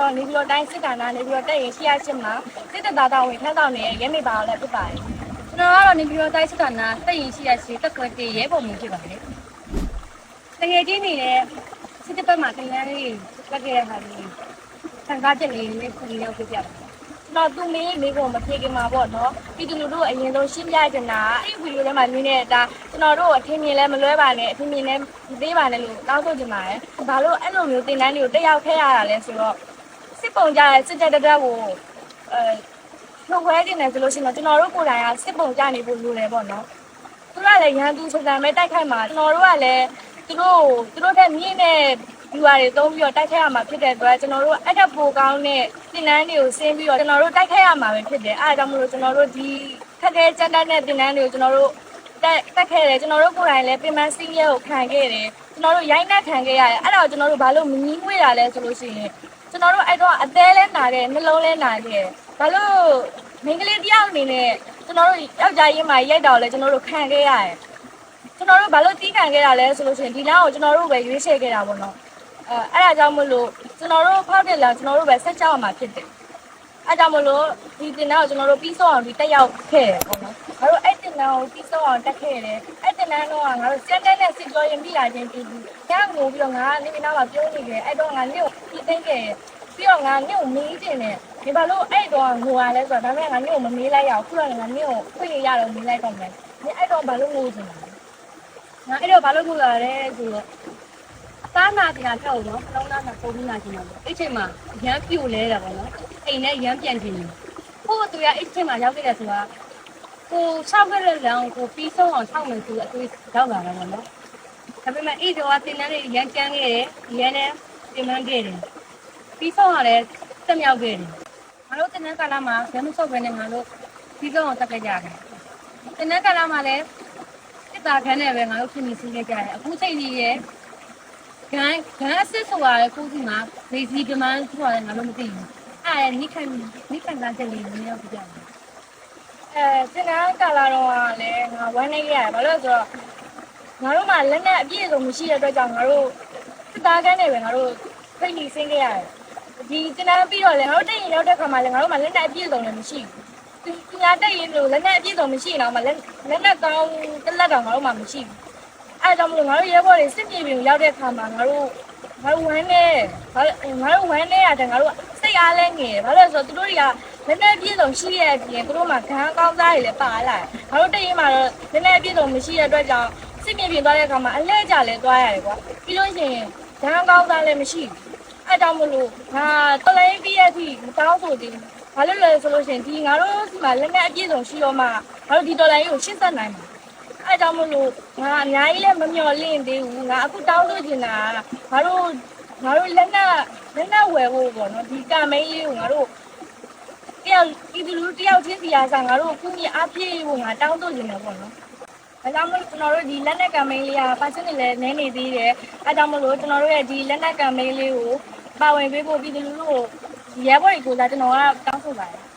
တော့နေပြီးတော့တိုင်းစစ်တာနာနေပြီးတော့တက်ရင်ရှိရရှင်းမှာစစ်တသားတောင်းဝင်ထမ်းဆောင်နေတဲ့ရဲမိပါတော့လည်းဖြစ်ပါတယ်ကျွန်တော်ကတော့နေပြည်တော်တိုင်းစစ်တာနာတက်ရင်ရှိရရှိတက်ခွဲတည်ရဲပုံမျိုးဖြစ်ပါတယ်တကယ်ကြီးနေတဲ့စစ်တပ်ဘက်မှာတင်လန်းလေးတက်ခဲ့တဲ့ဟာလေးဆန်ကားချက်လေးလေးခုလေးရောက်ပြပြပါတော့ သူမေးမိကုန်မဖြေခင်မှာပေါ့နော်ပြည်သူလူထုအရင်ဆုံးရှင်းပြချင်တာအဲ့ဒီဗီဒီယိုထဲမှာမြင်တဲ့အတိုင်းကျွန်တော်တို့အထင်မြင်လဲမလွဲပါနဲ့အထင်မြင်လဲမသေးပါနဲ့လို့တောင်းဆိုချင်ပါတယ်ဘာလို့အဲ့လိုမျိုးတင်တန်းတွေကိုတက်ရောက်ခဲ့ရတာလဲဆိုတော့စစ်ပုံကြတဲ့စစ်တပ်တက်တက်ကိုအဲနှုတ်ခွဲတင်တယ်ဆိုလို့ရှိရင်တော့ကျွန်တော်တို့ကိုယ်တိုင်ကစစ်ပုံကြနေဖို့လိုတယ်ပေါ့နော်သူကလည်းရန်သူစံမဲ့တိုက်ခိုက်မှာကျွန်တော်တို့ကလည်းသူတို့သူတို့တဲ့မြင့်တဲ့ viewer တွေသုံးပြီးတော့တိုက်ခိုက်ရမှာဖြစ်တဲ့အတွက်ကျွန်တော်တို့အဲ့ဒါပိုကောင်းတဲ့တင်နန်းတွေကိုဆင်းပြီးတော့ကျွန်တော်တို့တိုက်ခိုက်ရမှာပဲဖြစ်တယ်အဲဒါကြောင့်မလို့ကျွန်တော်တို့ဒီခက်ခဲကြမ်းတမ်းတဲ့တင်နန်းတွေကိုကျွန်တော်တို့တက်တက်ခဲ့တယ်ကျွန်တော်တို့ကိုယ်တိုင်လည်းပင်မစီးရဲကိုခံခဲ့တယ်ကျွန်တော်တို့ရိုင်းနှက်ခံခဲ့ရတယ်အဲ့ဒါကိုကျွန်တော်တို့ဘာလို့မငီးငွေ့တာလဲဆိုလို့ရှိရင်ကျွန်တော်တို့အဲ့တော့အသေးလဲနာခဲ့နှလုံးလဲနာခဲ့ဘာလို့မိန်းကလေးတယောက်အနေနဲ့ကျွန်တော်တို့ယောက်ျားရင်းမှာရိုက်တော့လဲကျွန်တော်တို့ခံခဲ့ရတယ်ကျွန်တော်တို့ဘာလို့တီးခံခဲ့တာလဲဆိုလို့ရှိရင်ဒီလမ်းကိုကျွန်တော်တို့ပဲရွေးချယ်ခဲ့တာပေါ့နော် အဲအဲ့ဒါကြောင့်မလို့ကျွန်တော်တို့ဖောက်တဲ့လမ်းကျွန်တော်တို့ပဲဆက်ချအောင်မှာဖြစ်တယ်အဲဒါကြောင့်မလို့ဒီတင်တန်းကိုကျွန်တော်တို့ပြီးဆုံးအောင်ဒီတက်ရောက်ခဲ့တယ်ပေါ့နော်ငါတို့အဲ့တင်တန်းကိုပြီးဆုံးအောင်တက်ခဲ့တယ်အဲ့တင်တန်းတော့ငါတို့စက်တက်နဲ့စစ်ကြောရင်ပြီးလာခြင်းပြီးပြီးညငိုပြီးတော့ငါကနေပြီးနောက်မှာပြုံးနေခဲ့အဲ့တော့ငါနေ့ကိုပြီးသိမ့်ခဲ့ပြီးတော့ငါနေ့ကိုမေးတင်တယ်ဒီဘာလို့အဲ့တော့ငိုရလဲဆိုတော့ဒါပေမဲ့ငါနေ့ကိုမမေးလိုက်ရအောင်ခုတော့ငါနေ့ကိုခွင့်ရရတော့မေးလိုက်တော့မယ်ဒီအဲ့တော့ဘာလို့ငိုချင်လဲငါအဲ့တော့ဘာလို့ခုလာလဲဆိုတော့ စားနာတရားကြောက်တော့နှလုံးသားမှာပုံပြီးလာချင်တော့အဲ့ချိန်မှာရမ်းပြိုလဲတာပေါ့နော်အိမ်နဲ့ရမ်းပြန်ချင်တယ်ကို့သူကအဲ့ချိန်မှာရောက်ခဲ့တယ်ဆိုတာကိုချောက်ခဲ့တဲ့လမ်းကိုပြီးဆုံးအောင်ချောက်မယ်ဆိုတော့အတွေးရောက်လာတာပေါ့နော်ဒါပေမဲ့အဲ့တော့တင်တန်းလေးရမ်းကြမ်းခဲ့တယ်ရမ်းနဲ့တင်မှန်းခဲ့တယ်ပြီးဆုံးရလဲတက်မြောက်ခဲ့တယ်ငါတို့တင်တန်းကာလမှာဘယ်မှဆုတ်ပဲနဲ့ငါတို့ပြီးဆုံးအောင်တက်ခဲ့ကြတယ်တင်တန်းကာလမှာလည်းစစ်သားခန်းနဲ့ပဲငါတို့ဖြစ်နေစီးခဲ့ကြတယ်အခုချိန်ကြီးရဲ့ ဂန်ဂန်အစ်စ်ဆိုရတဲ့ကိုစီမှာလေစီဒမန်ဆိုရတယ်ငါတို့မသိဘူးအဲ့ဒါနိခံနိခံတာချက်လေးနည်းနည်းပြကြတယ်အဲစင်နာကာလာတော့လည်းငါဝမ်းနေခဲ့ရတယ်ဘာလို့လဲဆိုတော့ငါတို့မှလက်နဲ့အပြည့်အစုံမရှိတဲ့အတွက်ကြောင့်ငါတို့စစ်သားခန်းနဲ့ပဲငါတို့ဖိတ်နေဆင်းခဲ့ရတယ်ဒီစင်နာပြီးတော့လည်းငါတို့တက်ရင်ရောက်တဲ့ခါမှာလည်းငါတို့မှလက်နဲ့အပြည့်အစုံလည်းမရှိဘူးပညာတက်ရင်လို့လက်နဲ့အပြည့်စုံမရှိရင်တော့မလက်လက်နဲ့ကောင်းတစ်လက်တောင်ငါတို့မှမရှိဘူး အဲဒါကြောင့်မလို့ငါတို့ရဲဘော်တွေစစ်ပြေပြင်ရောက်တဲ့ခါမှာငါတို့ငါတို့ဝမ်းနေဘာငါတို့ဝမ်းနေရတယ်ငါတို့စိတ်အားလဲငယ်ဘာလို့လဲဆိုတော့သူတို့တွေကလက်နဲ့အပြည့်စုံရှိရဲ့အပြင်သူတို့မှခံကောင်းစားတွေလည်းပါလာငါတို့တက်ရင်မှတော့လက်နဲ့အပြည့်စုံမရှိတဲ့အတွက်ကြောင့်စစ်ပြေပြင်သွားတဲ့ခါမှာအလဲကြလဲသွားရတယ်ကွာပြီးလို့ရှိရင်ခံကောင်းစားလည်းမရှိဘူးအဲကြောင့်မလို့ငါတော်လိုင်းပြည့်ရဲ့အထိမတောင်းဆိုသေးဘူးဘာလို့လဲဆိုလို့ရှိရင်ဒီငါတို့ဒီမှာလက်နဲ့အပြည့်စုံရှိတော့မှငါတို့ဒီဒေါ်လာကြီးကိုရှင်းဆက်နိုင်မှာ အဲအကြောင်းမလို့ငါအများကြီးလည်းမမျှော်လင့်သေးဘူးငါအခုတောင်းလို့ချင်တာငါတို့ငါတို့လက်နဲ့လက်နဲ့ဝယ်ဖို့ပေါ့နော်ဒီကမိန်းလေးကိုငါတို့တယောက်ဒီလူတယောက်ချင်းစီအားစားငါတို့အခုမြအားပြည့်ဖို့ငါတောင်းလို့ချင်တယ်ပေါ့နော်အဲကြောင့်မလို့ကျွန်တော်တို့ဒီလက်နဲ့ကမိန်းလေးကပါစင်းနေလဲနည်းနေသေးတယ်အဲကြောင့်မလို့ကျွန်တော်တို့ရဲ့ဒီလက်နဲ့ကမိန်းလေးကိုပါဝင်ပေးဖို့ပြည်သူလူထုကိုရဲဘော်တွေကိုသာကျွန်တော်ကတောင်းဆိုပါတယ်